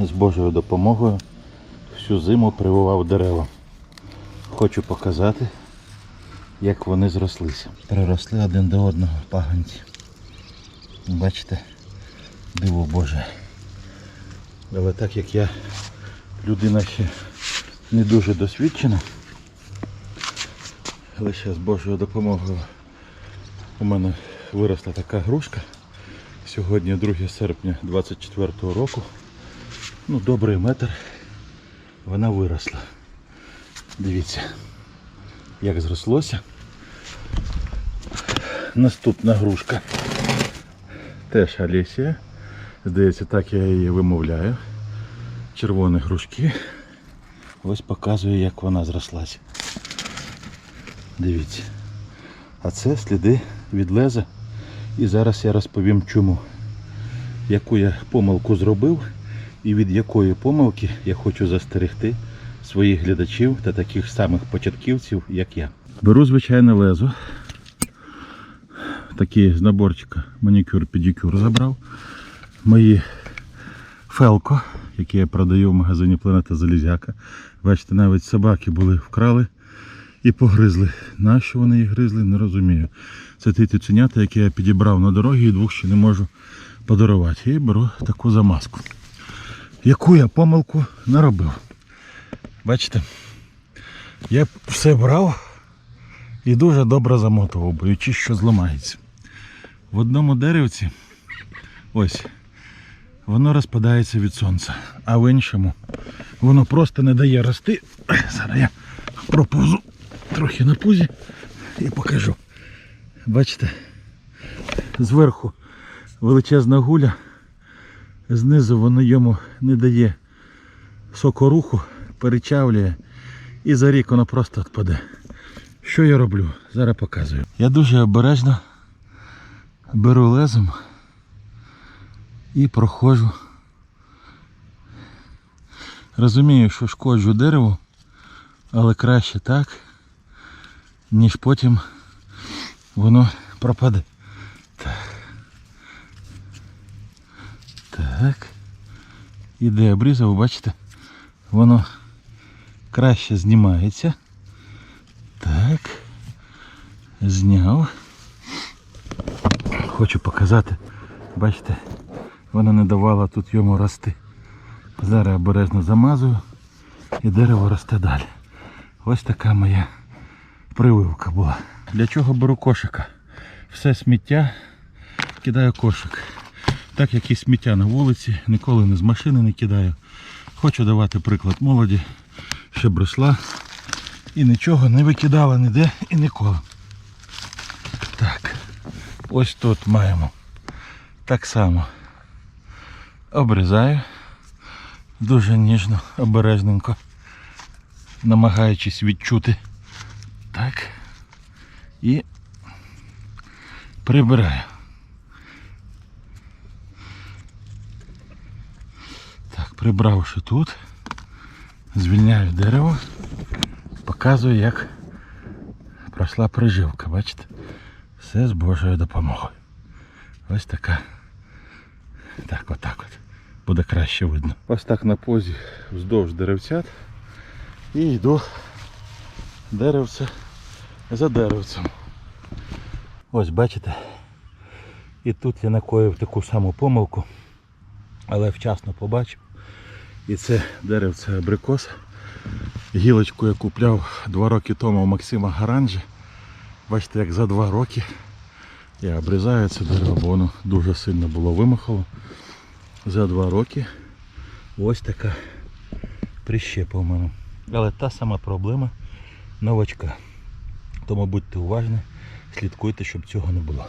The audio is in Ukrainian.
з Божою допомогою всю зиму прививав дерева. Хочу показати, як вони зрослися. Приросли один до одного паганці. Бачите, диво Боже. Але так як я людина ще не дуже досвідчена, ще з Божою допомогою у мене виросла така грушка. Сьогодні 2 серпня 24 року. Ну, добрий метр. Вона виросла. Дивіться, як зрослося. Наступна грушка. Теж Алесія. Здається, так я її вимовляю. Червоні грушки. Ось показую, як вона зрослася. Дивіться. А це сліди від леза. І зараз я розповім чому. Яку я помилку зробив і від якої помилки я хочу застерегти своїх глядачів та таких самих початківців, як я. Беру звичайне лезо. Такий з наборчика манікюр-педикюр забрав. Мої фелко, які я продаю в магазині Планета Залізяка. Бачите, навіть собаки були вкрали і погризли. Нащо вони їх гризли, не розумію. Це ті цуценята, які я підібрав на дорогі і двох ще не можу подарувати. І беру таку замазку. Яку я помилку наробив. Бачите, я все брав і дуже добре замотував, боючись, що зламається. В одному деревці ось воно розпадається від сонця, а в іншому воно просто не дає рости. Зараз я пропозу трохи на пузі і покажу. Бачите, зверху величезна гуля, знизу воно йому не дає сокоруху, перечавлює і за рік воно просто відпаде. Що я роблю? Зараз показую. Я дуже обережно беру лезом і проходжу. Розумію, що шкоджу дереву, але краще так, ніж потім воно пропаде. Так. І де обрізав, бачите, воно краще знімається. Так. Зняв. Хочу показати. Бачите, вона не давала тут йому рости. Зараз обережно замазую і дерево росте далі. Ось така моя прививка була. Для чого беру кошика? Все сміття кидаю кошик. Так як і сміття на вулиці, ніколи не з машини не кидаю. Хочу давати приклад молоді, щоб росла і нічого не викидала ніде і ніколи. Так, ось тут маємо. Так само обрізаю дуже ніжно, обережненько, намагаючись відчути. Так. І прибираю. Так, прибравши тут, звільняю дерево, показую, як пройшла приживка, бачите? Все з Божою допомогою. Ось така. Так, отак от. Буде краще видно. Ось так на позі вздовж деревцят. І йду деревце за деревцем. Ось бачите. І тут я накоїв таку саму помилку, але вчасно побачив. І це деревце абрикос. Гілочку я купляв два роки тому у Максима Гаранжі. Бачите, як за два роки я обрізаю це дерево, бо воно дуже сильно було вимахало. За два роки ось така прищепа в мене. Але та сама проблема новачка. Тому будьте уважні, слідкуйте, щоб цього не було.